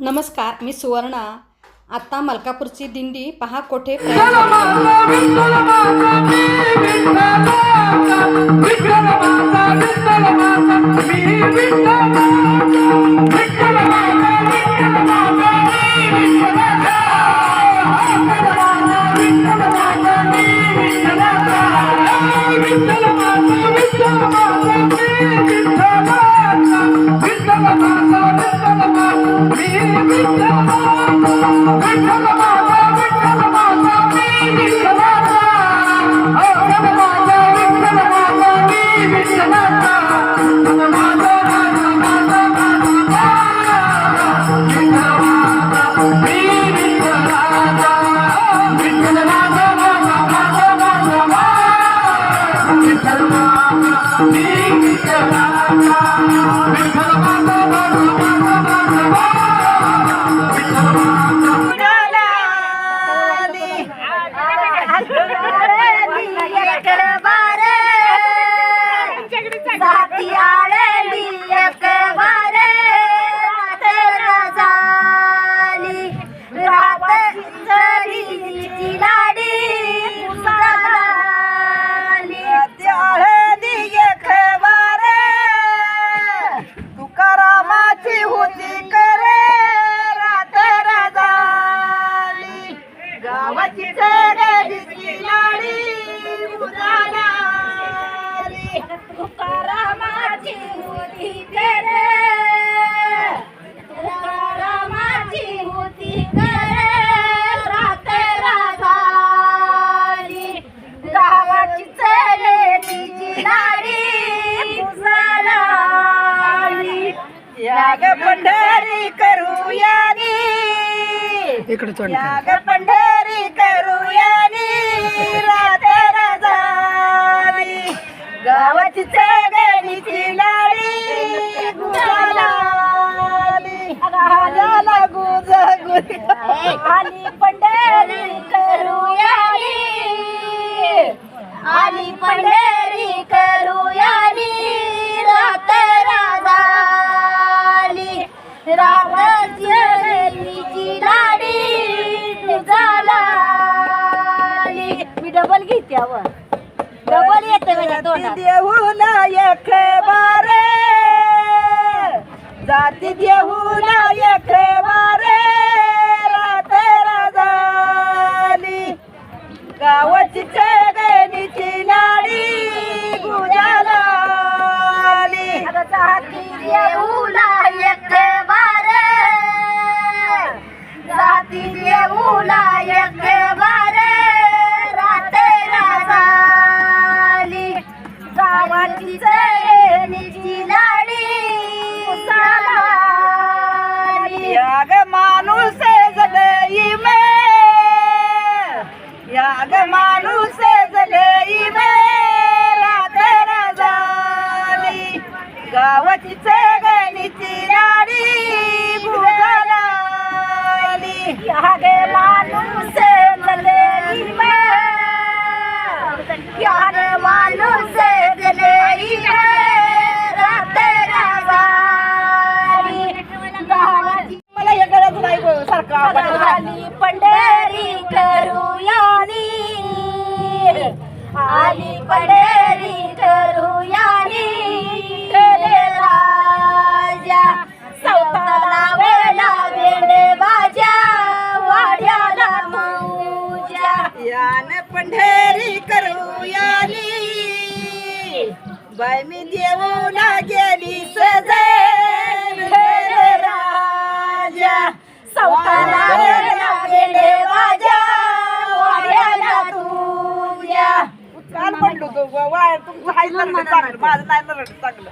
नमस्कार मी सुवर्णा आत्ता मलकापूरची दिंडी पहा कोठे याग देऊ माझ्या तोंडात देऊला एक बारे. जाती गावाची चगणीची लाडी गुजालाली यागे माणूस जलेली यागे माणूस जलेली रात राजाली गावाची मला हे गरज नाही गो, सारखं पंढरी करूयानी. आली पंढरी करूयानी. बाय मी देऊला गेली सजन राजा सौताला वेडे बाजा वाड्याला तुझ्या काल पडलो तो वाय तुमचं हाय लग्न चांगलं माझं नाही लग्न चांगलं.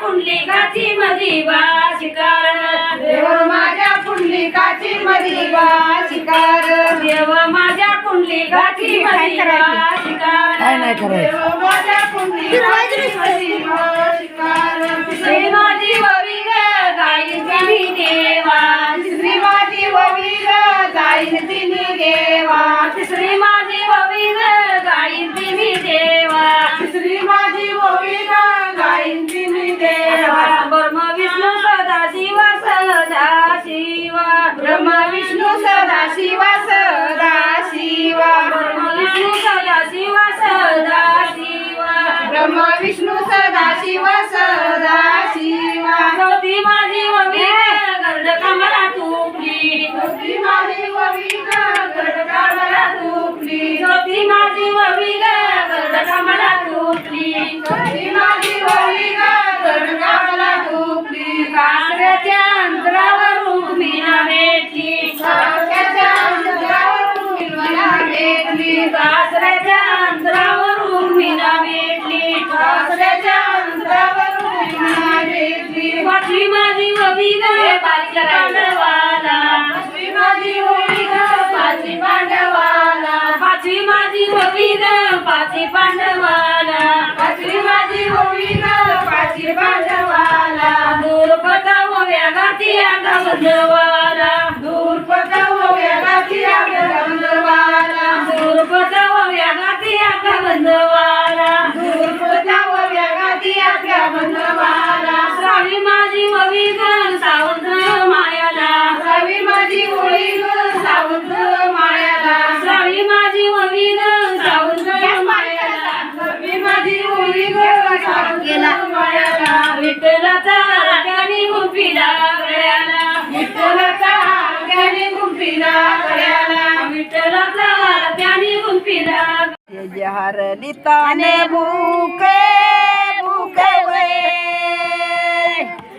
माझ्या कुंडलिकाची मधी शिकार देव माझ्या कुंडलिकाची मधी शिकार देव माझ्या मधी शिकार करायचं. माझ्या पुण्य श्रीमाती ववी गाई देवा ववी विष्णू सदा शिवा सदा शिवा. विष्णू सदा शिव. सदा शिव ब्रह्म विष्णू सदा शिव सदा माझी गर्द कमला तुपली माझी तुपली माझी गर्द कमला तुपली माझी तुपली कासऱ्याच्या ग पाचवी पांडवाला. ववी ग पाचवी पांडवाला. दुर्पता व व्यागाती आगा बंधवाला. दूरपता व वेगाची गंधवाला दुर्पता व व्यागाती आगा बंधवाला. दूरपता व वेगाची हरली ताने भूके भूके वे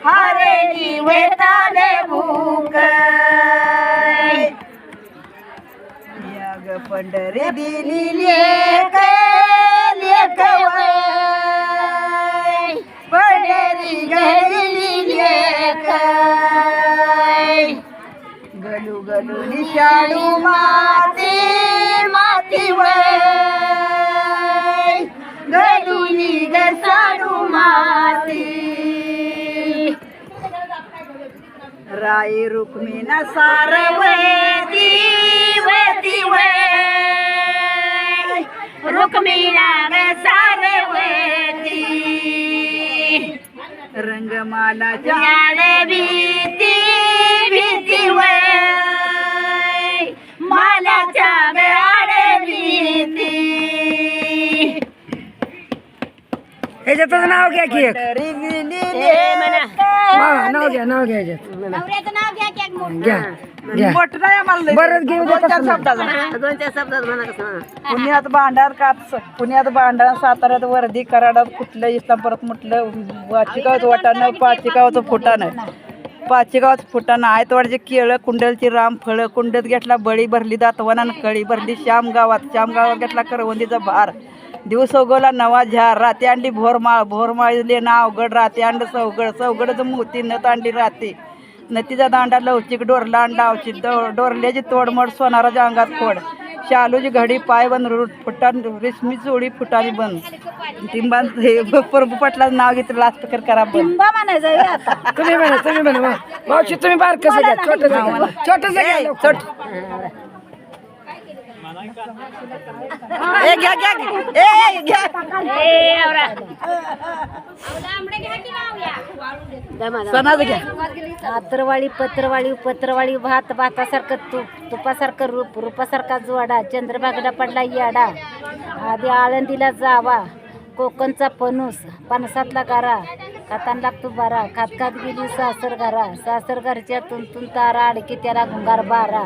हरली वे ताने भूक याग पंढरी दिली लेक लेक वे पंढरी गेली लेक। गलू गलू निशाडू मार राई रुक्मिणा सारवती वती वय रुक्मिणा ग सारवती। रंगमाला जाणे भीती भीती वय मालाच्या भीती ह्याच्यातच नाव घ्या की एक नाव घ्या नाव घ्या ह्याच्यात घ्या घ्या मोठं. नाही आम्हाला बरंच घेऊ दे दोन चार कसं शब्दात दोन चार शब्दात पुण्यात भांडार कात पुण्यात भांडार साताऱ्यात वर्धी कराडात कुठलं इस्लामपुरात म्हटलं वाचिकावचं वाटाणं पाचिकावचं फुटाणं. पाचिकावचं फुटाणं आयतवाडचे केळं कुंडलची राम फळं कुंडत घेतला बळी भरली दातवनानं कळी भरली श्याम गावात. श्याम गावात घेतला करवंदीचा भार. दिवस उगवला नवा झार राते अंडी भोरमाळ भोरमाळले ना अवघड राते अंड चौघड चौघडच मोती नत अंडी राते नतीचा दांडा लवचिक डोरला अंडावची डोरल्याची तोडमोड सोनाराच्या अंगात फोड. शालूची घडी पाय बंद रूट फुटान रेशमी चोळी फुटानी बंद. टिंबान हे प्रभू पाटलाचं नाव घेतलं लास्ट कर करा बंद. तुम्ही म्हणा तुम्ही म्हणा मावशी तुम्ही बार कसं घ्या छोटं. ए, घ्या घ्या घ्या. ए, घ्या. सणाचं घ्या. आतरवाळी पत्रवाळी पत्रवाळी भात भातासारखं तूप तुपासारखं रूप रूपासारखा जोडा चंद्रभागला पडला याडा. आधी आळंदीला जावा कोकणचा फणूस पणसातला गारा खातान लागतो बारा खात खात गेली सासर घरा सासर घरच्या तुंतून तारा अडकी त्याला गुंगार बारा.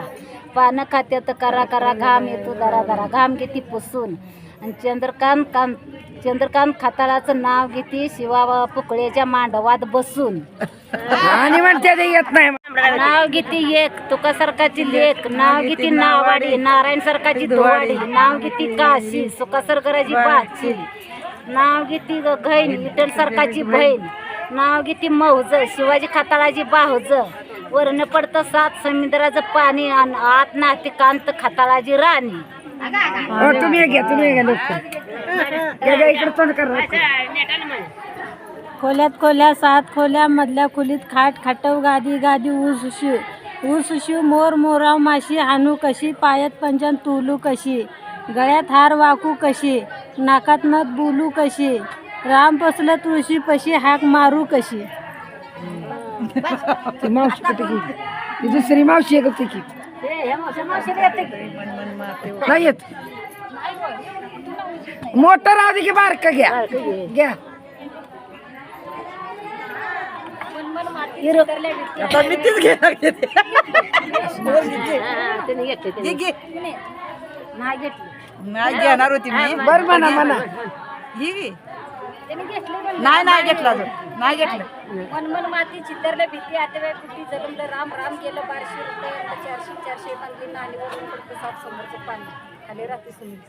पानं खात्यात करा करा घाम येतो दरा दरा घाम घेती पुसून. आणि चंद्रकांत कांत चंद्रकांत खाताळाचं नाव घेते शिवा पुकळ्याच्या मांडवात बसून. आणि म्हणते ते येत नाही. नाव घेती एक तुका सरकाची लेख. नाव घेती नावाडी नारायण सरकाची धुवाडी. नाव घेती काशी सुका सरकाराची बाची नाव घेती घैन विठ्ठल सरकाची बहीण. नाव घेती मौज शिवाजी खाताळाची बाहुज वरण पडतं सात समुद्राचं पाणी आणि आत नाती कांत खाताळाची राणी. हो, तुम्ही घ्या तुम्ही घ्या इकडे तोंड कर. खोल्यात खोल्या सात खोल्या मधल्या खोलीत खाट खाटव गादी गादी ऊस शिव. ऊस शिव मोर मोराव माशी हानू कशी पायात पंजन तुलू कशी. गळ्यात हार वाकू कशी. नाकात नथ बोलू कशी. राम पसलं तुळशी पशी हाक मारू कशी. ती मावशी कुठे गेली? ती दुसरी मावशी आहे का ती नाही येत? मोटर आधी की बारका घ्या. घ्या. आता मी तीच घेणार घेते. घे, घे. नाही घेणार होती मी. बर म्हणा म्हणा. ही घे. नाही नाही घेतलं अजून. नाही घेतलं. मन मन माती चित्तरलं भीती आतेबाई कुठे जलमलं राम राम गेलं बारशे रुपये चारशे चारशे वरून सात समोरचं पाणी. खाली राहते सुनील